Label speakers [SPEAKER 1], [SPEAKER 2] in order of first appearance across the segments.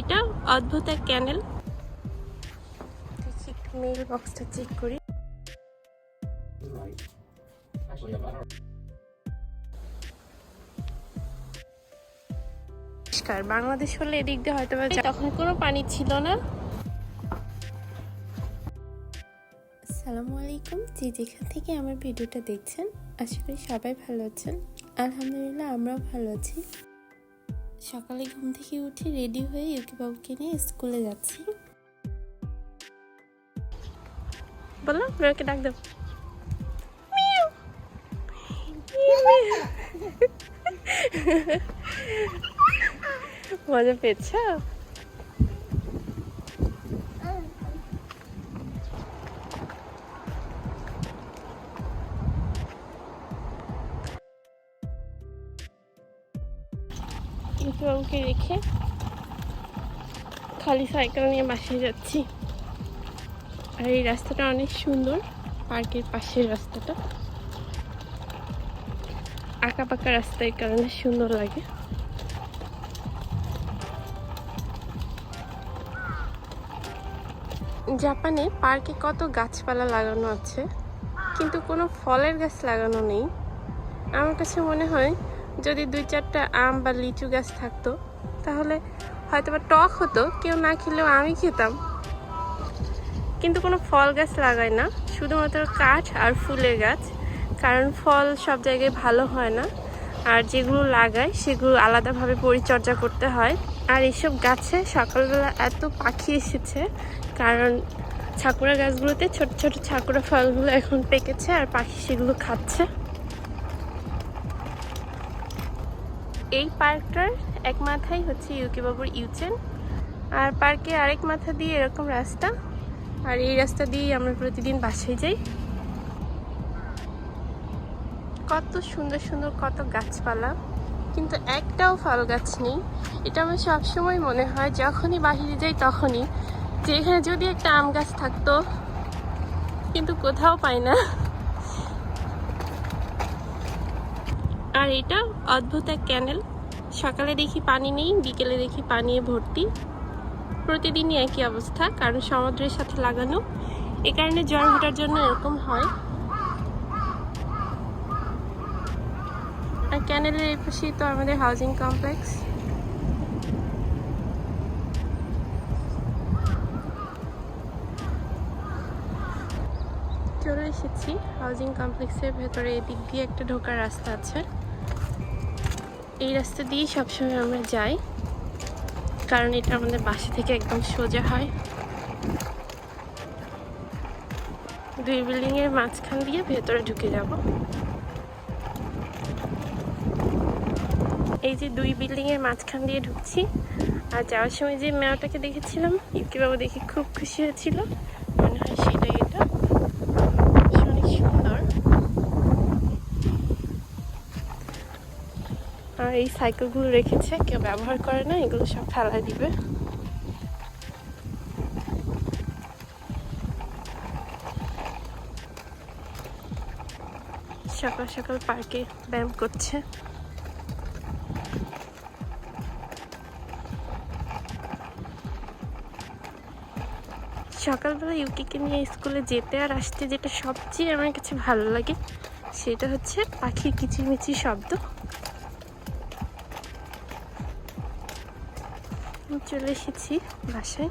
[SPEAKER 1] এটা অদ্ভুত এক ক্যানেল মেল বক্সটা চেক করি। পরিষ্কার বাংলাদেশ হলে এদিক দিয়ে হয়তো বা তখন কোনো পানি ছিল না।
[SPEAKER 2] আসসালামু আলাইকুম যে যেখান থেকে আমার ভিডিওটা দেখছেন আশা করি সবাই ভালো আছেন। আলহামদুলিল্লাহ আমরাও ভালো আছি। সকালে ঘুম থেকে উঠে রেডি হয়ে ইউকি বাবুকে নিয়ে স্কুলে যাচ্ছি।
[SPEAKER 1] বলো মেয়েকে ডাক দাও। মজা পেয়েছ? বাবুকে রেখে খালি সাইকেল নিয়ে বাসায় যাচ্ছি। আর এই রাস্তাটা অনেক সুন্দর, পার্কের পাশের রাস্তাটা। আঁকা পাকা রাস্তা এই কারণে সুন্দর লাগে। জাপানে পার্কে কত গাছপালা লাগানো আছে, কিন্তু কোনো ফলের গাছ লাগানো নেই। আমার কাছে মনে হয় যদি দুই চারটা আম বা লিচু গাছ থাকতো, তাহলে হয়তো বা টক হতো, কেউ না খেলেও আমি খেতাম। কিন্তু কোনো ফল গাছ লাগায় না, শুধুমাত্র কাঠ আর ফুলের গাছ, কারণ ফল সব জায়গায় ভালো হয় না। আর যেগুলো লাগায় সেগুলো আলাদাভাবে পরিচর্যা করতে হয়। আর এইসব গাছে সকালবেলা এত পাখি এসেছে, কারণ ছাকুরা গাছগুলোতে ছোট ছোট ছাকুরা ফলগুলো এখন পেকেছে আর পাখি সেগুলো খাচ্ছে। এই পার্কটার এক মাথায় হচ্ছে ইউকে বাবুর ইউচেন, আর পার্কে আরেক মাথা দিয়ে এরকম রাস্তা, আর এই রাস্তা দিয়েই আমরা প্রতিদিন বাসায় যাই। কত সুন্দর সুন্দর, কত গাছপালা, কিন্তু একটাও ফল গাছ নেই। এটা আমার সবসময় মনে হয়, যখনই বাহিরে যাই তখনই যে এখানে যদি একটা আম গাছ থাকতো, কিন্তু কোথাও পাই না। আর এটা অদ্ভুত এক ক্যানেল সকালে দেখি পানি নেই, বিকেলে দেখি পানিয়ে ভর্তি। প্রতিদিনই একই অবস্থা, কারণ সমুদ্রের সাথে লাগানো। এ কারণে জ্বর ওঠার জন্য এরকম হয়। আর ক্যানেলের এই পাশেই তো আমাদের হাউজিং কমপ্লেক্স চলে এসেছি হাউজিং কমপ্লেক্সের ভেতরে, এদিক দিয়ে একটা ঢোকার রাস্তা আছে। এই রাস্তা দিয়েই সবসময় আমরা যাই। কারণ এটা আমাদের বাসা থেকে একদম সোজা হয়। দুই বিল্ডিং এর মাঝখান দিয়ে ভেতরে ঢুকে যাব। এই যে দুই বিল্ডিং এর মাঝখান দিয়ে ঢুকছি। আর যাওয়ার সময় যে মেয়াটাকে দেখেছিলাম ইউকি বাবু দেখে খুব খুশি হয়েছিল মনে হয় সেটাই এটা অনেক সুন্দর আর এই সাইকেলগুলো রেখেছে, কেউ ব্যবহার করে না, এগুলো সব ফেলা দিবে। সকাল সকাল পার্কে ব্যায়াম করছে। সকালবেলা ইউকিকে নিয়ে স্কুলে যেতে আর আসতে যেটা সবচেয়ে আমার কাছে ভালো লাগে, সেটা হচ্ছে পাখির কিচিরমিচির শব্দ। চলে এসেছি বাসায়।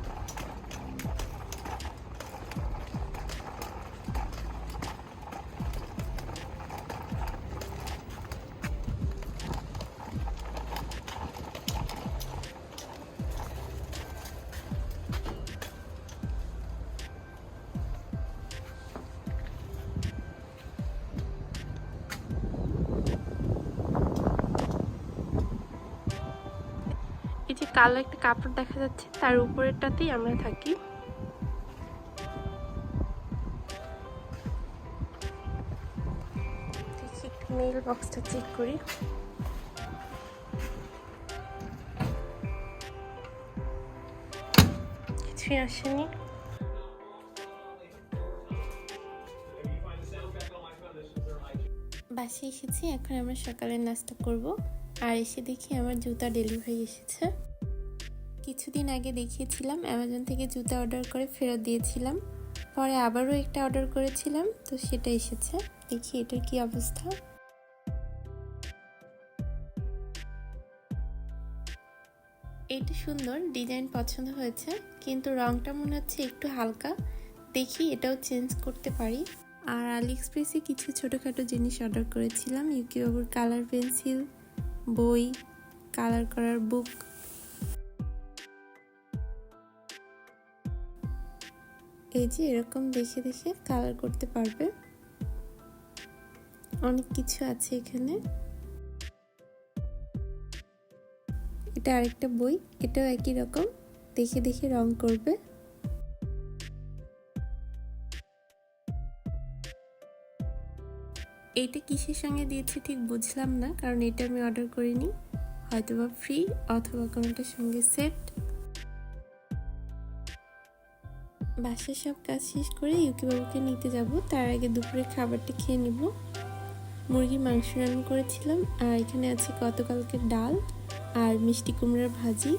[SPEAKER 1] কালো একটা কাপড় দেখা যাচ্ছে, তার উপরেরটাতেই আমরা থাকি। মেল বক্সটা চেক করি। কিছুই আসেনি।
[SPEAKER 2] বাসে এসেছি, এখন আমরা সকালের নাস্তা করব। আর এসে দেখি আমার জুতা ডেলিভারি এসেছে। কিছুদিন আগে দেখিয়েছিলাম অ্যামাজন থেকে জুতা অর্ডার করে ফেরত দিয়েছিলাম। পরে আবারও একটা অর্ডার করেছিলাম, তো সেটা এসেছে। দেখি এটার কি অবস্থা। এটা সুন্দর ডিজাইন পছন্দ হয়েছে, কিন্তু রংটা মনে হচ্ছে একটু হালকা। দেখি এটাও চেঞ্জ করতে পারি। আর আলি এক্সপ্রেসে কিছু ছোটোখাটো জিনিস অর্ডার করেছিলাম ইউকি বাবুর কালার পেন্সিল বই কালার করার বুক এই যে এরকম দেখে দেখে কালার করতে পারবে। অনেক কিছু আছে এখানে। এটা আরেকটা বই, এটাও একই রকম, দেখে দেখে রং করবে। এইটা কিসের সঙ্গে দিয়েছে ঠিক বুঝলাম না, কারণ এটা আমি অর্ডার করিনি। হয়তোবা ফ্রি অথবা কোনোটার সঙ্গে সেট বাসার সব কাজ শেষ করে ইউকি বাবুকে নিতে যাব। তার আগে দুপুরে খাবারটা খেয়ে নিব। মুরগির মাংস রান্না করেছিলাম, আর এখানে আছে গতকালকে ডাল আর মিষ্টি কুমড়ার ভাজি।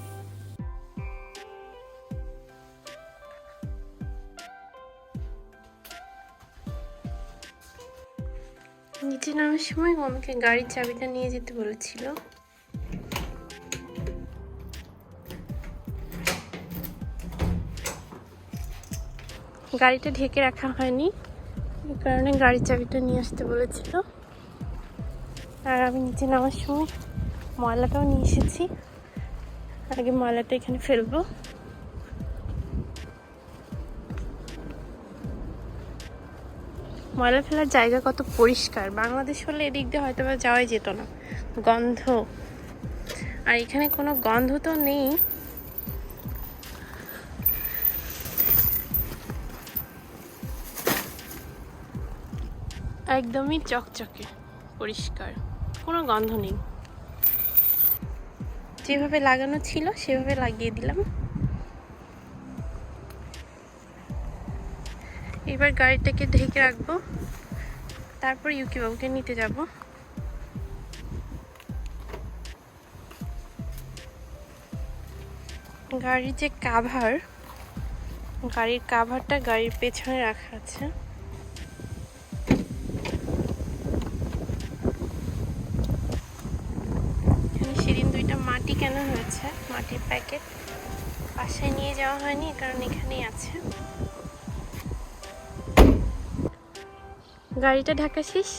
[SPEAKER 1] নিচে নামার সময় আমাকে গাড়ির চাবিটা নিয়ে যেতে বলেছিল। গাড়িটা ঢেকে রাখা হয়নি। এই কারণে গাড়ির চাবিটা নিয়ে আসতে বলেছিল। আর আমি নিচে নামার সময় ময়লাটাও নিয়ে এসেছি। আগে ময়লাটা এখানে ফেলব। ময়লা ফেলার জায়গা কত পরিষ্কার। বাংলাদেশ হলে এদিক দিয়ে হয়তো বা যাওয়াই যেত না। গন্ধ। আর এখানে কোনো গন্ধ তো নেই। একদমই চকচকে, পরিষ্কার, কোনো গন্ধ নেই। যেভাবে লাগানো ছিল, সেভাবে লাগিয়ে দিলাম। এবার গাড়িটাকে ঢেকে রাখব। তারপর ইউকি বাবুকে নিতে যাব। গাড়ির যে কাভার গাড়ির কাভারটা গাড়ির পেছনে রাখা আছে এখানে সেদিন দুইটা মাটি কেনা হয়েছে মাটির প্যাকেট বাসায় নিয়ে যাওয়া হয়নি কারণ এখানেই আছে। গাড়িটা ঢাকা শেষ,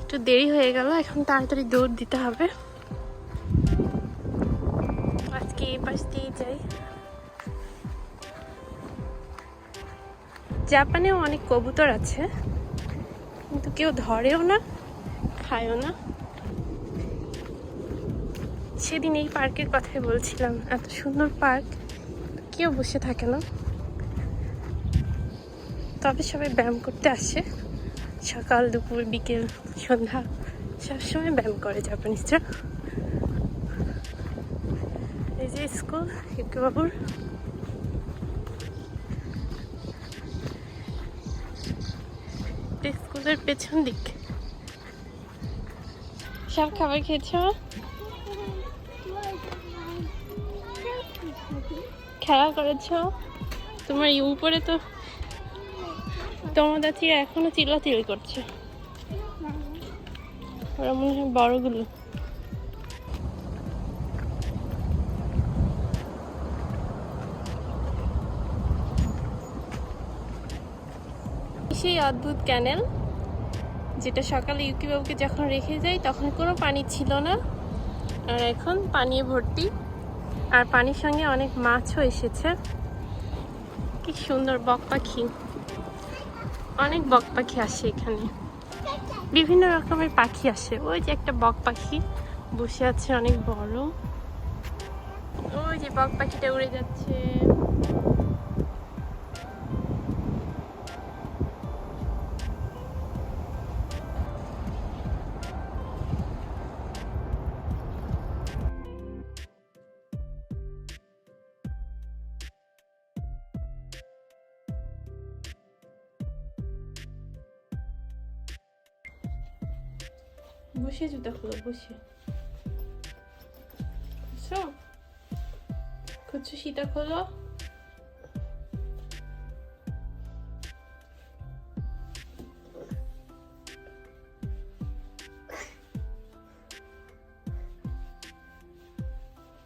[SPEAKER 1] একটু দেরি হয়ে গেল, এখন তাড়াতাড়ি দৌড় দিতে হবে। আজকে এই পাশ দিয়ে যাই। জাপানেও অনেক কবুতর আছে, কিন্তু কেউ ধরেও না, খায়ও না। সেদিন এই পার্কের কথাই বলছিলাম, এত সুন্দর পার্ক, কেউ বসে থাকে না। তবে সবাই ব্যায়াম করতে আসে। সকাল, দুপুর, বিকেল, সন্ধ্যা, সবসময় ব্যায়াম করে জাপানিজরা। এই যে স্কুল বাবুর স্কুলের পেছন দিক। সব খাবার খেয়েছ? খেলা করেছ? তোমার উপরে তো তোমাদের থেকে এখনও চিল্লাচিল্লি করছে। ওরা মনে হয় বড়গুলো। সেই অদ্ভুত ক্যানেল, যেটা সকালে ইউকি বাবুকে যখন রেখে যাই তখন কোনো পানি ছিল না। আর এখন পানি ভর্তি। আর পানির সঙ্গে অনেক মাছও এসেছে। কি সুন্দর বক পাখি। অনেক বক পাখি আসে এখানে। বিভিন্ন রকমের পাখি আসে। ওই যে একটা বক পাখি বসে আছে অনেক বড়। ওই যে বক পাখিটা উড়ে যাচ্ছে। বসে জুতা খুলো বসে খুশো
[SPEAKER 3] খুঁজছো সেটা খোলো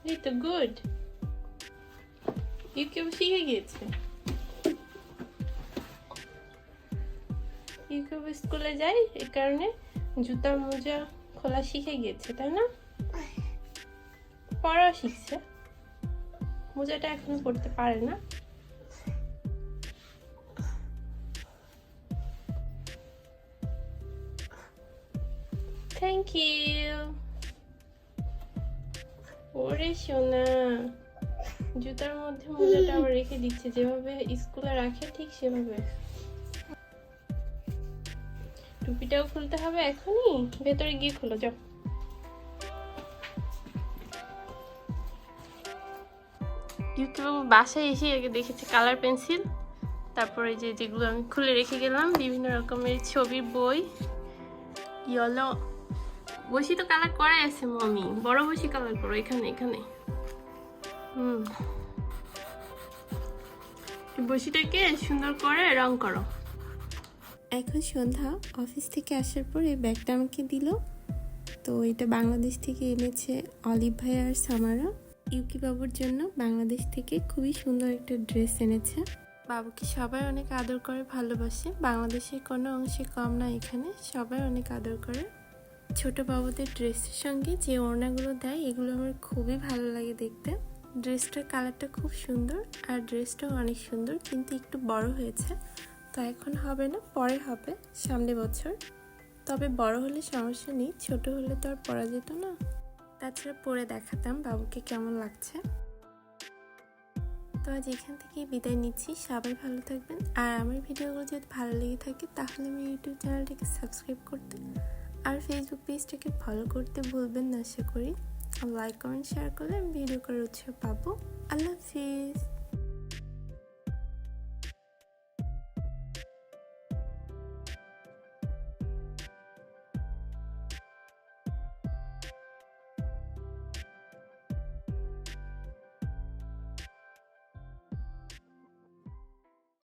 [SPEAKER 3] এই তো গুড ইউকিউ শিখে গিয়েছে ইউকিউ স্কুলে যাই এই কারণে জুতা মোজা খোলা শিখে গিয়েছে তাই না? পড়া শিখছে। মোজাটা এখনও পড়তে পারে না। থ্যাংক ইউ ওরে সোনা, জুতার মধ্যে মোজাটা রেখে দিচ্ছে, যেভাবে স্কুলে রাখে ঠিক সেভাবে। টুপিটাও খুলতে হবে এখনই। ভেতরে গিয়ে খুলো, যাও। বাসায় এসে আগে দেখেছি কালার পেন্সিল তারপরে যে যেগুলো আমি খুলে রেখে গেলাম, বিভিন্ন রকমের ছবির বই ইয়েলো বসি তো কালার করাই আছে মমি, বড় বসি কালার করো এখানে এখানে। হুম। বসিটাকে সুন্দর করে রং করো।
[SPEAKER 1] এখন সন্ধ্যা, অফিস থেকে আসার পর এই ব্যাগটা আমাকে দিল। তো এটা বাংলাদেশ থেকে এনেছে অলিভ ভাই আর সামারা। ইউকি বাবুর জন্য বাংলাদেশ থেকে খুবই সুন্দর একটা ড্রেস এনেছে। বাবুকে সবাই অনেক আদর করে, ভালোবাসে। বাংলাদেশের কোনো অংশে কম না এখানে। সবাই অনেক আদর করে। ছোট বাবুদের ড্রেসের সঙ্গে যে ওড়নাগুলো দেয়, এগুলো আমার খুবই ভালো লাগে দেখতে। ড্রেসটার কালারটা খুব সুন্দর, আর ড্রেসটাও অনেক সুন্দর, কিন্তু একটু বড় হয়েছে। তো এখন হবে না, পরে হবে সামনে বছর। তবে বড় হলে সমস্যা নেই, ছোট হলে তো আর পরা যেত না। তাছাড়া পরে দেখাতাম বাবুকে কেমন লাগছে। তো আজ এখান থেকে বিদায় নিচ্ছি, সবাই ভালো থাকবেন। আর আমার ভিডিওগুলো যদি ভালো লেগে থাকে, তাহলে আমার ইউটিউব চ্যানেলটাকে সাবস্ক্রাইব করতে আর ফেসবুক পেজটাকে ফলো করতে ভুলবেন না, আশা করি। লাইক কমেন্ট শেয়ার করলে আমি ভিডিও করার উৎসাহ পাবো। আল্লাহ হাফিজ।